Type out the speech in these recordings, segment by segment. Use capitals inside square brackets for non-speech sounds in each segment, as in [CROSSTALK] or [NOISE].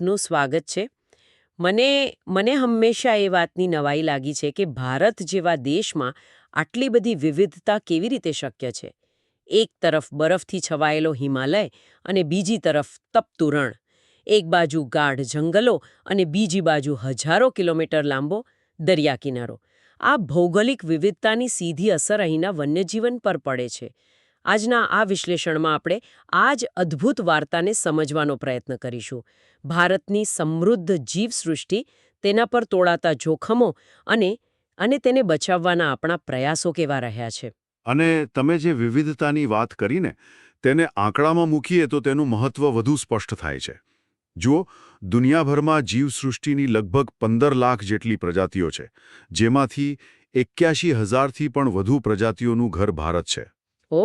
આપનું સ્વાગત છે. મને મને હંમેશા એ વાતની નવાઈ લાગી છે કે ભારત જેવા દેશમાં આટલી બધી વિવિધતા કેવી રીતે શક્ય છે? એક તરફ બરફથી છવાયેલો હિમાલય અને બીજી તરફ તપતું રણ. એક બાજુ ગાઢ જંગલો અને બીજી બાજુ હજારો કિલોમીટર લાંબો દરિયા કિનારો. આ ભૌગોલિક વિવિધતાની સીધી અસર અહીંના વન્યજીવન પર પડે છે. આજના આ વિશ્લેષણમાં આપણે આ જ અદ્ભુત વાર્તાને સમજવાનો પ્રયત્ન કરીશું. ભારતની સમૃદ્ધ જીવસૃષ્ટિ તેના પર તોડાતા જોખમો અને અને તેને બચાવવાના આપણા પ્રયાસો કેવા રહ્યા છે. અને તમે જે વિવિધતાની વાત કરીને તેને આંકડામાં મૂકીએ તો તેનું મહત્વ વધુ સ્પષ્ટ થાય છે. જુઓ, દુનિયાભરમાં જીવસૃષ્ટિની લગભગ પંદર લાખ જેટલી પ્રજાતિઓ છે, જેમાંથી એક્યાશી હજારથી પણ વધુ પ્રજાતિઓનું ઘર ભારત છે. ઓ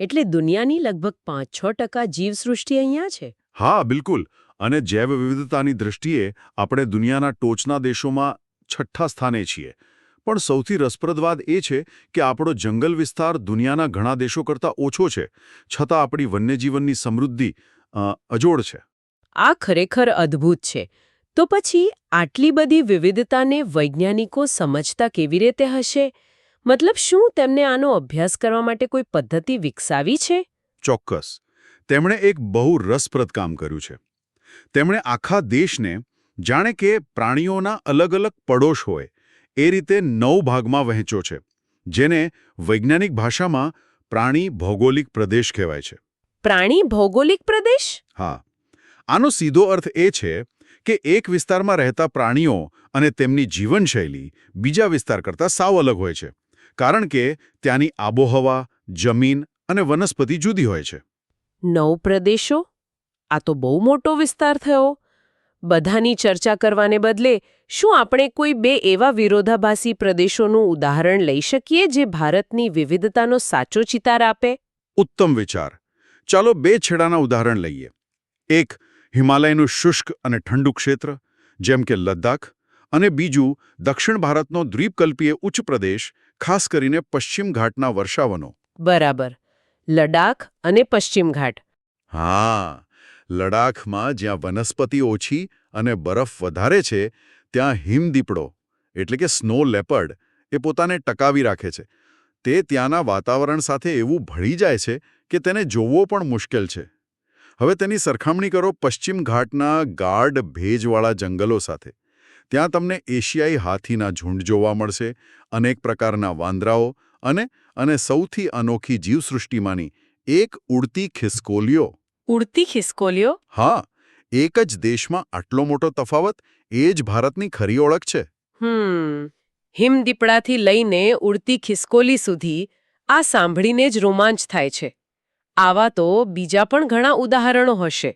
એટલે દુનિયાની લગભગ પાંચ છ ટકા જીવસૃષ્ટિ અહીંયા છે? હા બિલકુલ. અને જૈવ વિવિધતાની દૃષ્ટિએ આપણે દુનિયાના ટોચના દેશોમાં છઠ્ઠા સ્થાને છીએ. પણ સૌથી રસપ્રદ વાત એ છે કે આપણો જંગલ વિસ્તાર દુનિયાના ઘણા દેશો કરતાં ઓછો છે છતાં આપણી વન્યજીવનની સમૃદ્ધિ અજોડ છે. આ ખરેખર અદ્ભુત છે. તો પછી આટલી બધી વિવિધતાને વૈજ્ઞાનિકો સમજતા કેવી રીતે હશે? મતલબ શું તેમને આનો અભ્યાસ કરવા માટે કોઈ પદ્ધતિ વિકસાવી છે? ચોક્કસ. તેમણે એક બહુ રસપ્રદ કામ કર્યું છે. તેમણે આખા દેશને જાણે કે પ્રાણીઓના અલગ અલગ પડોશ હોય એ રીતે નવ ભાગમાં વહેંચ્યો છે જેને વૈજ્ઞાનિક ભાષામાં પ્રાણી ભૌગોલિક પ્રદેશ કહેવાય છે. પ્રાણી ભૌગોલિક પ્રદેશ? હા. આનો સીધો અર્થ એ છે કે એક વિસ્તારમાં રહેતા પ્રાણીઓ અને તેમની જીવનશૈલી બીજા વિસ્તાર કરતાં સાવ અલગ હોય છે. કારણ કે ત્યાંની આબોહવા જમીન અને વનસ્પતિ જુદી હોય છે. નવ પ્રદેશો? આ તો બહુ મોટો વિસ્તાર થયો. બધાની ચર્ચા કરવાને બદલે શું આપણે કોઈ બે એવા વિરોધાભાસી પ્રદેશોનું ઉદાહરણ લઈ શકીએ જે ભારતની વિવિધતાનો સાચો ચિતાર આપે? ઉત્તમ વિચાર. ચાલો બે છેડાના ઉદાહરણ લઈએ. એક હિમાલયનું શુષ્ક અને ઠંડુ ક્ષેત્ર જેમ કે લદ્દાખ અને બીજું દક્ષિણ ભારતનો દ્વીપકલ્પીય ઉચ્ચ પ્રદેશ ખાસ કરીને પશ્ચિમ ઘાટના વર્ષાવનો. બરાબર. લડાખ અને પશ્ચિમ ઘાટ. હા લડાખમાં જ્યાં વનસ્પતિ ઓછી અને બરફ વધારે છે ત્યાં હિમદીપડો એટલે કે સ્નો લેપર્ડ એ પોતાને ટકાવી રાખે છે. તે ત્યાંના વાતાવરણ સાથે એવું ભળી જાય છે કે તેને જોવો પણ મુશ્કેલ છે. હવે તેની સરખામણી કરો પશ્ચિમ ઘાટના ગાઢ ભેજવાળા જંગલો સાથે. ત્યાં તમને એશિયાઈ હાથીના ઝુંડ જોવા મળશે અનેક પ્રકારના વાંદરાઓ અને અને સૌથી અનોખી જીવસૃષ્ટિમાંની એક ઉડતી ખિસકોલીઓ. ઉડતી ખિસકોલીઓ? હા એક જ દેશમાં આટલો મોટો તફાવત એ જ ભારતની ખરી ઓળખ છે. હમ હિમદીપડાથી લઈને ઉડતી ખિસકોલી સુધી આ સાંભળીને જ રોમાંચ થાય છે. આવા તો બીજા પણ ઘણા ઉદાહરણો હશે.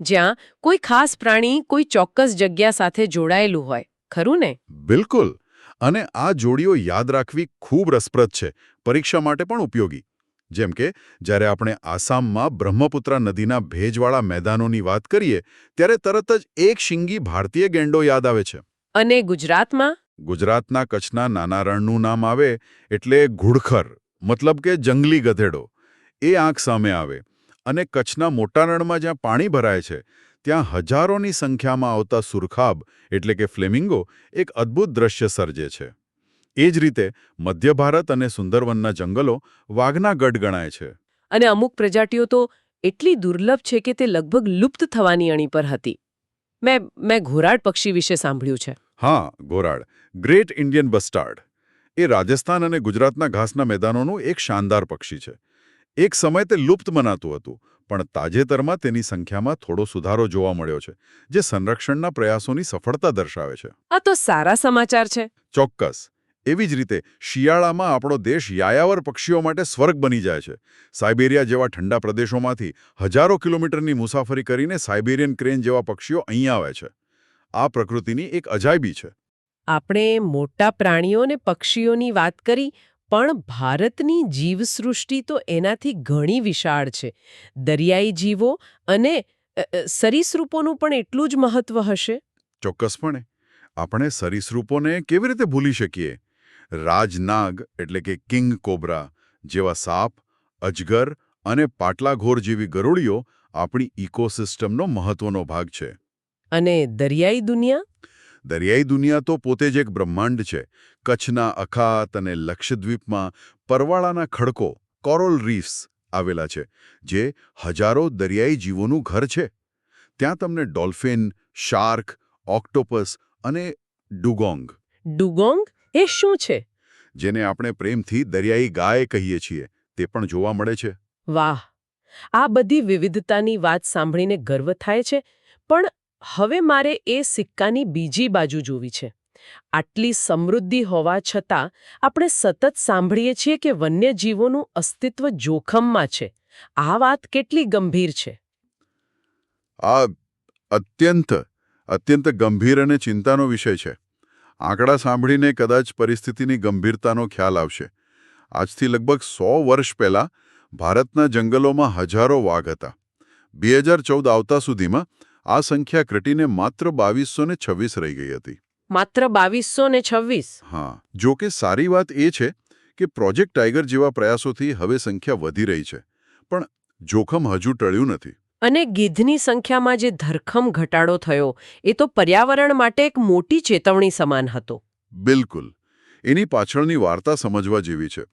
જ્યાં કોઈ ખાસ પ્રાણી કોઈ ચોક્કસ જગ્યા સાથે જોડાયેલું હોય. ખરું ને? બિલકુલ. અને આ જોડીઓ યાદ રાખવી ખૂબ રસપ્રદ છે પરીક્ષા માટે પણ ઉપયોગી. જેમ કે જ્યારે આપણે આસામમાં બ્રહ્મપુત્રા નદીના ભેજવાળા મેદાનોની વાત કરીએ ત્યારે તરત જ એક શિંગી ભારતીય ગેંડો યાદ આવે છે. અને ગુજરાતમાં? ગુજરાતના કચ્છના નાના રણનું નામ આવે એટલે ઘુડખર મતલબ કે જંગલી ગધેડો. એ આંખ સામે આવે. અને કચ્છના મોટા રણમાં જ્યાં પાણી ભરાય છે ત્યાં હજારોની સંખ્યામાં આવતા સુરખાબ એટલે કે ફ્લેમિંગો એક અદ્ભુત દ્રશ્ય સર્જે છે. એ જ રીતે મધ્ય ભારત અને સુંદરવનના જંગલો વાઘના ગઢ ગણાય છે. અને અમુક પ્રજાતિઓ તો એટલી દુર્લભ છે કે તે લગભગ લુપ્ત થવાની અણી પર હતી. મેં મેં ઘોરાડ પક્ષી વિશે સાંભળ્યું છે. હા ઘોરાડ. ગ્રેટ ઇન્ડિયન બસ્ટાર્ડ એ રાજસ્થાન અને ગુજરાતના ઘાસના મેદાનોનું એક શાનદાર પક્ષી છે. એક સમય તે લુપ્ત મનાતું હતું પણ તાજેતરમાં તેની સંખ્યામાં થોડો સુધારો જોવા મળ્યો છે જે સંરક્ષણના પ્રયાસોની સફળતા દર્શાવે છે. આ તો સારા સમાચાર છે. ચોક્કસ. એવી જ રીતે શિયાળામાં આપણો દેશ યાયાવર પક્ષીઓ માટે સ્વર્ગ બની જાય છે. સાયબેરિયા જેવા ઠંડા પ્રદેશોમાંથી હજારો કિલોમીટરની મુસાફરી કરીને સાયબેરિયન ક્રેન જેવા પક્ષીઓ અહીં આવે છે. આ પ્રકૃતિની એક અજાયબી છે. આપણે મોટા પ્રાણીઓ અને પક્ષીઓની વાત કરી પણ ભારતની જીવસૃષ્ટિ તો એનાથી ઘણી વિશાળ છે. દરિયાઈ જીવો અને સરીસૃપોનું પણ એટલું જ મહત્વ હશે? ચોક્કસપણે. આપણે સરીસૃપોને કેવી રીતે ભૂલી શકીએ? રાજનાગ એટલે કે કિંગ કોબ્રા જેવા સાપ અજગર અને પાટલાઘોર જેવી ગરોળીઓ આપણી ઇકોસિસ્ટમનો મહત્વનો ભાગ છે. અને દરિયાઈ દુનિયા? દરિયાઈ દુનિયા તો પોતે જ એક બ્રહ્માંડ છે. કચ્છના અખાત અને લક્ષદ્વીપમાં પરવાળાના ખડકો કોરલ રીફ્સ આવેલા છે જે હજારો દરિયાઈ જીવોનું ઘર છે. ત્યાં તમને ડોલ્ફિન શાર્ક ઓક્ટોપસ અને ડુગોંગ. ડુગોંગ? એ શું છે? જેને આપણે પ્રેમથી દરિયાઈ ગાય કહીએ છીએ તે પણ જોવા મળે છે. વાહ! આ બધી વિવિધતાની વાત સાંભળીને ગર્વ થાય છે પણ હવે મારે એ સિક્કાની બીજી બાજુ જોવી છે. આટલી સમૃદ્ધિ હોવા છતાં આપણે સતત સાંભળીએ છીએ કે વન્યજીવોનું અસ્તિત્વ જોખમમાં છે. આ વાત કેટલી ગંભીર છે? આ અત્યંત અત્યંત ગંભીર અને ચિંતાનો વિષય છે. આંકડા સાંભળીને કદાચ પરિસ્થિતિની ગંભીરતાનો ખ્યાલ આવશે. આજથી લગભગ સો વર્ષ પહેલાં ભારતના જંગલોમાં હજારો વાઘ હતા. બે આવતા સુધીમાં આ સંખ્યા ઘટીને માત્ર બાવીસો ને છવ્વીસ રહી ગઈ હતી. માત્ર બાવીસો ને છવ્વીસ? હા જો કે સારી વાત એ છે કે પ્રોજેક્ટ ટાઈગર જેવા પ્રયાસોથી હવે સંખ્યા વધી રહી છે પણ જોખમ હજુ ટળ્યું નથી. અને ગીધની સંખ્યામાં જે ધરખમ ઘટાડો થયો એ તો પર્યાવરણ માટે એક મોટી ચેતવણી સમાન હતો. બિલકુલ. એની પાછળની વાર્તા સમજવા જેવી છે.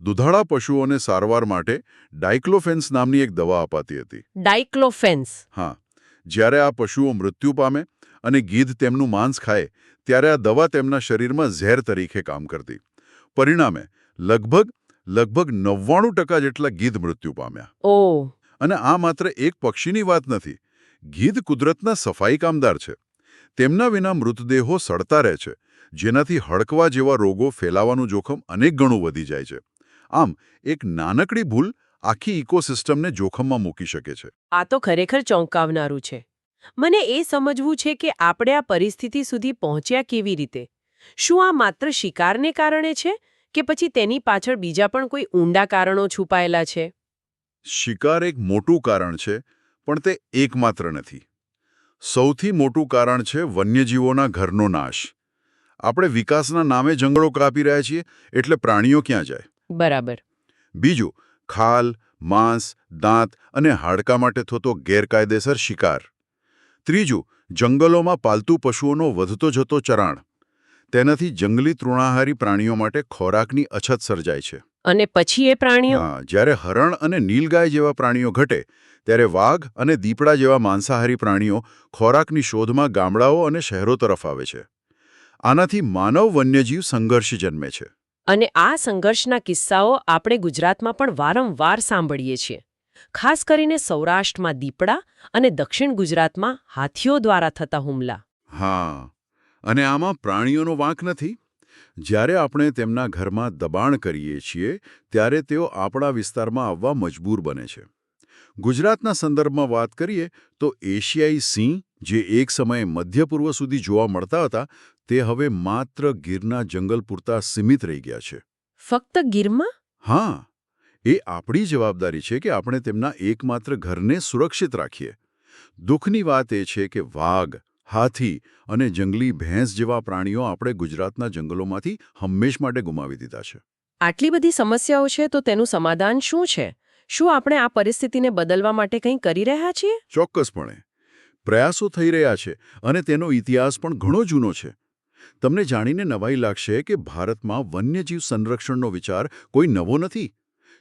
દુધાળા પશુઓને સારવાર માટે ડાયક્લોફેન્સ નામની એક દવા અપાતી હતી. ડાયક્લોફેન્સ હા. જ્યારે આ પશુઓ મૃત્યુ પામે અને ગીધ તેમનું માંસ ખાય ત્યારે આ દવા તેમના શરીરમાં ઝેર તરીકે કામ કરતી. પરિણામે લગભગ લગભગ નવ્વાણું ટકા જેટલા ગીધ મૃત્યુ પામ્યા. અને આ માત્ર એક પક્ષીની વાત નથી. ગીધ કુદરતના સફાઈ કામદાર છે. તેમના વિના મૃતદેહો સડતા રહે છે જેનાથી હડકવા જેવા રોગો ફેલાવાનું જોખમ અનેક ગણું વધી જાય છે. આમ એક નાનકડી ભૂલ આખી ઇકોસિસ્ટમને જોખમમાં મૂકી શકે છે. આ તો ખરેખર ચોંકાવનારું છે. મને એ સમજવું છે કે આપણે આ પરિસ્થિતિ સુધી પહોંચ્યા કેવી રીતે? શું આ માત્ર શિકારને કારણે છે કે પછી તેની પાછળ બીજા પણ કોઈ ઊંડા કારણો છુપાયેલા છે? શિકાર એક મોટું કારણ છે પણ તે એકમાત્ર નથી. સૌથી મોટું કારણ છે વન્યજીવોના ઘરનો નાશ. આપણે વિકાસના નામે જંગલો કાપી રહ્યા છીએ એટલે પ્રાણીઓ ક્યાં જાય? બરાબર. બીજું ખાલ માંસ દાંત અને હાડકા માટે થતો ગેરકાયદેસર શિકાર. ત્રીજું જંગલોમાં પાલતુ પશુઓનો વધતો જતો ચરાણ. તેનાથી જંગલી તૃણાહારી પ્રાણીઓ માટે ખોરાકની અછત સર્જાય છે. અને પછી એ પ્રાણીઓ? જ્યારે હરણ અને નીલગાય જેવા પ્રાણીઓ ઘટે ત્યારે વાઘ અને દીપડા જેવા માંસાહારી પ્રાણીઓ ખોરાકની શોધમાં ગામડાઓ અને શહેરો તરફ આવે છે. આનાથી માનવ વન્યજીવ સંઘર્ષ જન્મે છે. અને આ સંઘર્ષના કિસ્સાઓ આપણે ગુજરાતમાં પણ વારંવાર સાંભળીએ છીએ. ખાસ કરીને સૌરાષ્ટ્રમાં દીપડા અને દક્ષિણ ગુજરાતમાં હાથીઓ દ્વારા થતા હુમલા. હા, અને આમાં પ્રાણીઓનો વાંક નથી. જ્યારે આપણે તેમના ઘરમાં દબાણ કરીએ છીએ, ત્યારે તેઓ આપણા વિસ્તારમાં આવવા મજબૂર બને છે. ગુજરાતના સંદર્ભમાં વાત કરીએ તો એશિયાઈ સિંહ જે એક સમયે મધ્ય પૂર્વ સુધી જોવા મળતા હતા તે હવે માત્ર ગીરના જંગલ પૂરતા સીમિત રહી ગયા છે. ફક્ત ગીરમાં? હા. એ આપણી જવાબદારી છે કે આપણે તેમના એકમાત્ર ઘરને સુરક્ષિત રાખીએ. દુઃખની વાત એ છે કે વાઘ હાથી અને જંગલી ભેંસ જેવા પ્રાણીઓ આપણે ગુજરાતના જંગલોમાંથી હંમેશ માટે ગુમાવી દીધા છે. આટલી બધી સમસ્યાઓ છે તો તેનું સમાધાન શું છે? શું આપણે આ પરિસ્થિતિને બદલવા માટે કંઈ કરી રહ્યા છીએ? ચોક્કસપણે. પ્રયાસો થઈ રહ્યા છે અને તેનો ઇતિહાસ પણ ઘણો જૂનો છે. તમને જાણીને નવાઈ લાગશે કે ભારતમાં વન્યજીવ સંરક્ષણનો વિચાર કોઈ નવો નથી.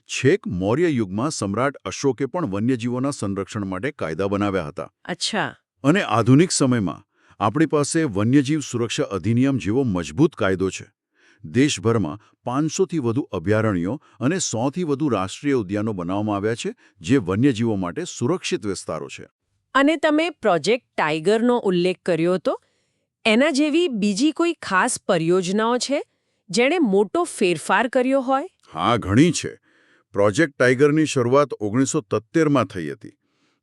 છેક મૌર્ય યુગમાં સમ્રાટ અશોકે પણ વન્યજીવોના સંરક્ષણ માટે કાયદા બનાવ્યા હતા. અચ્છા. અને આધુનિક સમયમાં આપણી પાસે વન્યજીવ સુરક્ષા અધિનિયમ જેવો મજબૂત કાયદો છે. દેશભરમાં પાંચસોથી વધુ અભયારણ્યો અને સોથી વધુ રાષ્ટ્રીય ઉદ્યાનો બનાવવામાં આવ્યા છે જે વન્યજીવો માટે સુરક્ષિત વિસ્તારો છે. અને તમે પ્રોજેક્ટ ટાઈગરનો ઉલ્લેખ કર્યો હતો? એના જેવી બીજી કોઈ ખાસ પરિયોજનાઓ છે જેણે મોટો ફેરફાર કર્યો હોય? હા ઘણી છે. પ્રોજેક્ટ ટાઈગરની શરૂઆત ઓગણીસો તત્તેરમાં થઈ હતી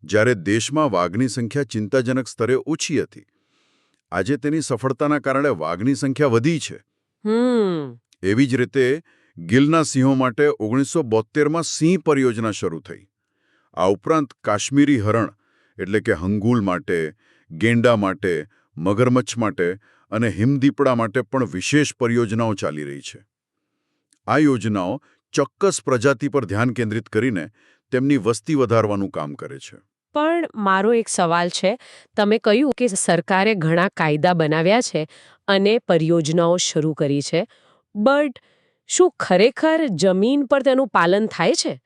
જ્યારે દેશમાં વાઘની સંખ્યા ચિંતાજનક સ્તરે ઓછી હતી. આજે તેની સફળતાના કારણે વાઘની સંખ્યા વધી છે. એવી જ રીતે ગિલના સિંહો માટે ઓગણીસો બોત્તેરમાં સિંહ પરિયોજના શરૂ થઈ. આ ઉપરાંત કાશ્મીરી હરણ, એટલે કે હંગુલ માટે, ગેંડા માટે, મગરમચ્છ માટે અને હિમદીપડા માટે પણ વિશેષ પરિયોજનાઓ ચાલી રહી છે. આ યોજનાઓ ચોક્કસ પ્રજાતિ પર ધ્યાન કેન્દ્રિત કરીને તેમની વસ્તી વધારવાનું કામ કરે છે. પણ મારો એક સવાલ છે. તમે કહ્યું કે સરકારે ઘણા કાયદા બનાવ્યા છે અને પરિયોજનાઓ શરૂ કરી છે. બટ શું ખરેખર જમીન પર તેનું પાલન થાય છે?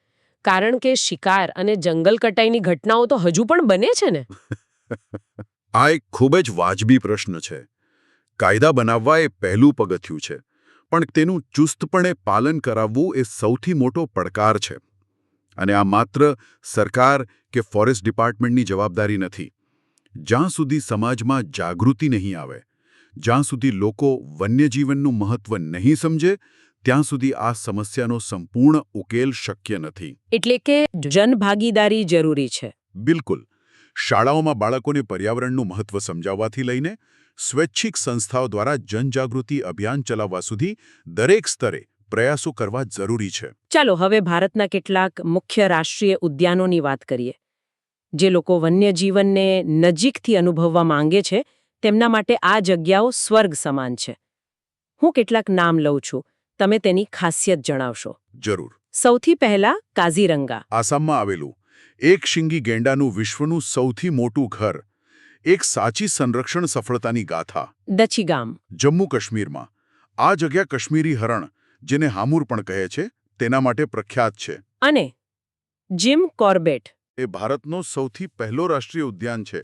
કારણ કે શિકાર અને જંગલ કટાઈની ઘટનાઓ તો હજુ પણ બને છે ને? [LAUGHS] આ એક ખૂબ જ વાજબી પ્રશ્ન છે. કાયદા બનાવવા એ પહેલું પગથિયું છે. પણ તેનું ચુસ્તપણે પાલન કરાવવું એ સૌથી મોટો પડકાર છે. અને આ માત્ર સરકાર કે ફોરેસ્ટ ડિપાર્ટમેન્ટની જવાબદારી નથી. જ્યાં સુધી સમાજમાં જાગૃતિ નહીં આવે જ્યાં સુધી લોકો વન્યજીવનનું મહત્વ નહીં સમજે ત્યાં સુધી આ સમસ્યાનો સંપૂર્ણ ઉકેલ શક્ય નથી. એટલે કે જનભાગીદારી જરૂરી છે. બિલકુલ. શાળાઓમાં બાળકોને પર્યાવરણનું મહત્વ સમજાવવાથી લઈને સ્વૈચ્છિક સંસ્થાઓ દ્વારા જનજાગૃતિ અભિયાન ચલાવવા સુધી દરેક સ્તરે પ્રયાસો કરવા જરૂરી છે. ચાલો હવે ભારતના કેટલાક મુખ્ય રાષ્ટ્રીય ઉદ્યાનોની વાત કરીએ. જે લોકો વન્યજીવનને નજીકથી અનુભવવા માંગે છે તેમના માટે આ જગ્યાઓ સ્વર્ગ સમાન છે. હું કેટલાક નામ લઉં છું તમે તેની ખાસિયત જણાવશો. જરૂર. સૌથી પહેલા કાઝીરંગા. આસામમાં આવેલું એક શિંગી ગેંડાનું વિશ્વનું સૌથી મોટું ઘર એક સાચી સંરક્ષણ સફળતાની ગાથા. દચીગામ. જમ્મુ કાશ્મીરમાં આ જગ્યા કાશ્મીરી હરણ જેને હામુર પણ કહે છે તેના માટે પ્રખ્યાત છે. અને જીમ કોર્બેટ. એ ભારતનો સૌથી પહેલો રાષ્ટ્રીય ઉદ્યાન છે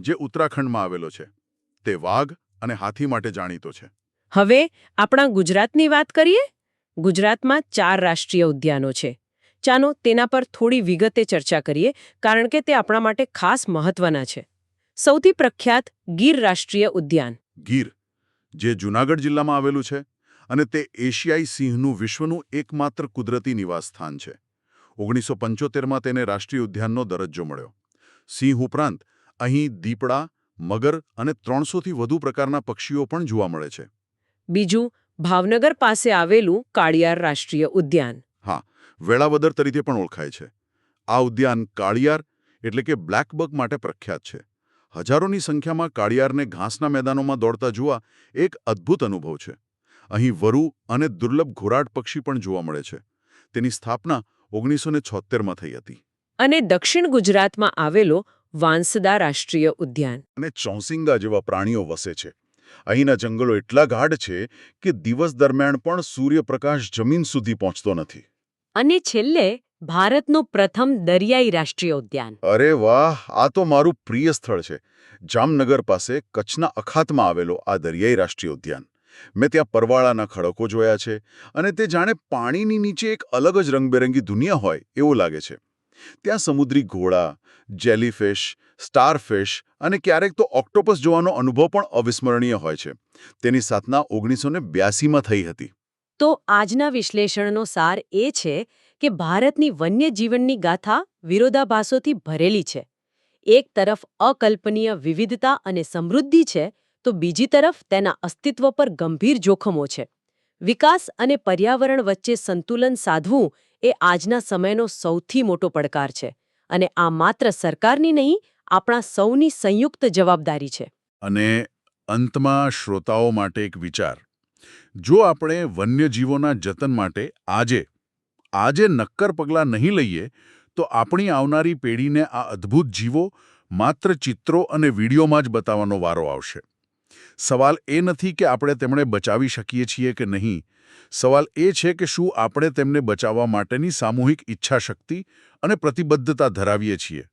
જે ઉત્તરાખંડમાં આવેલો છે. તે વાઘ અને હાથી માટે જાણીતો છે. હવે આપણા ગુજરાતની વાત કરીએ? ગુજરાતમાં ચાર રાષ્ટ્રીય ઉદ્યાનો છે. ચાલો તેના પર થોડી વિગતે ચર્ચા કરીએ કારણ કે તે આપણા માટે ખાસ મહત્વના છે. સૌથી પ્રખ્યાત ગીર રાષ્ટ્રીય ઉદ્યાન. ગીર જે જૂનાગઢ જિલ્લામાં આવેલું છે અને તે એશિયાઈ સિંહનું વિશ્વનું એકમાત્ર કુદરતી નિવાસસ્થાન છે. ઓગણીસો પંચોતેરમાં તેને રાષ્ટ્રીય ઉદ્યાનનો દરજ્જો મળ્યો. સિંહ ઉપરાંત અહીં દીપડા મગર અને ત્રણસોથી વધુ પ્રકારના પક્ષીઓ પણ જોવા મળે છે. બીજું ભાવનગર પાસે આવેલું કાળિયાર રાષ્ટ્રીય ઉદ્યાન. હા વેળાવદર તરીકે પણ ઓળખાય છે. આ ઉદ્યાન કાળિયાર એટલે કે બ્લેકબક માટે પ્રખ્યાત છે. હજારોની સંખ્યામાં કાળિયારને ઘાસના મેદાનોમાં દોડતા જોવા એક અદ્ભુત અનુભવ છે. અહીં વરુ અને દુર્લભ ઘોરાડ પક્ષી પણ જોવા મળે છે. તેની સ્થાપના ઓગણીસો ને છોતેરમાં થઈ હતી. અને દક્ષિણ ગુજરાતમાં આવેલો વાંસદા રાષ્ટ્રીય ઉદ્યાન. અને ચોસિંગા જેવા પ્રાણીઓ વસે છે. અહીંના જંગલો એટલા ગાઢ છે કે દિવસ દરમિયાન પણ સૂર્યપ્રકાશ જમીન સુધી પહોંચતો નથી. અને છેલ્લે ભારતનું પ્રથમ દરિયાઈ રાષ્ટ્રીય ઉદ્યાન. અરે વાહ! આ તો મારું પ્રિય સ્થળ છે. જામનગર પાસે કચ્છના અખાતમાં આવેલો આ દરિયાઈ રાષ્ટ્રીય ઉદ્યાન. મેં ત્યાં પરવાળાના ખડકો જોયા છે અને તે જાણે પાણીની નીચે એક અલગ જ રંગબેરંગી દુનિયા હોય એવું લાગે છે. ત્યાં સમુદ્રી ઘોડા, જેલીફિશ, સ્ટારફિશ અને ક્યારેક તો ઓક્ટોપસ જોવાનો અનુભવ પણ અવિસ્મરણીય હોય છે. તેની સ્થાપના ઓગણીસો ને બ્યાસીમાં થઈ હતી. તો આજના વિશ્લેષણનો સાર એ છે કે ભારતની વન્યજીવનની ગાથા વિરોધાભાસોથી ભરેલી છે. એક તરફ અકલ્પનીય વિવિધતા અને સમૃદ્ધિ છે તો બીજી તરફ તેના અસ્તિત્વ પર ગંભીર જોખમો છે. વિકાસ અને પર્યાવરણ વચ્ચે સંતુલન સાધવું એ આજના સમયનો સૌથી મોટો પડકાર છે અને આ માત્ર સરકારની નહીં, આપણા સૌની સંયુક્ત જવાબદારી છે. અને અંતમાં શ્રોતાઓ માટે એક વિચાર. જો આપણે વન્યજીવોના જતન માટે આજે આજે નક્કર પગલાં નહીં લઈએ, તો આપણી આવનારી પેઢીને આ અદ્ભુત જીવો માત્ર ચિત્રો અને વિડીયોમાં જ બતાવવાનો વારો આવશે. સવાલ એ નથી કે આપણે તેમણે બચાવી શકીએ છીએ કે નહીં. સવાલ એ છે કે શું આપણે તેમને બચાવવા માટેની સામૂહિક ઈચ્છાશક્તિ અને પ્રતિબદ્ધતા ધરાવીએ છીએ?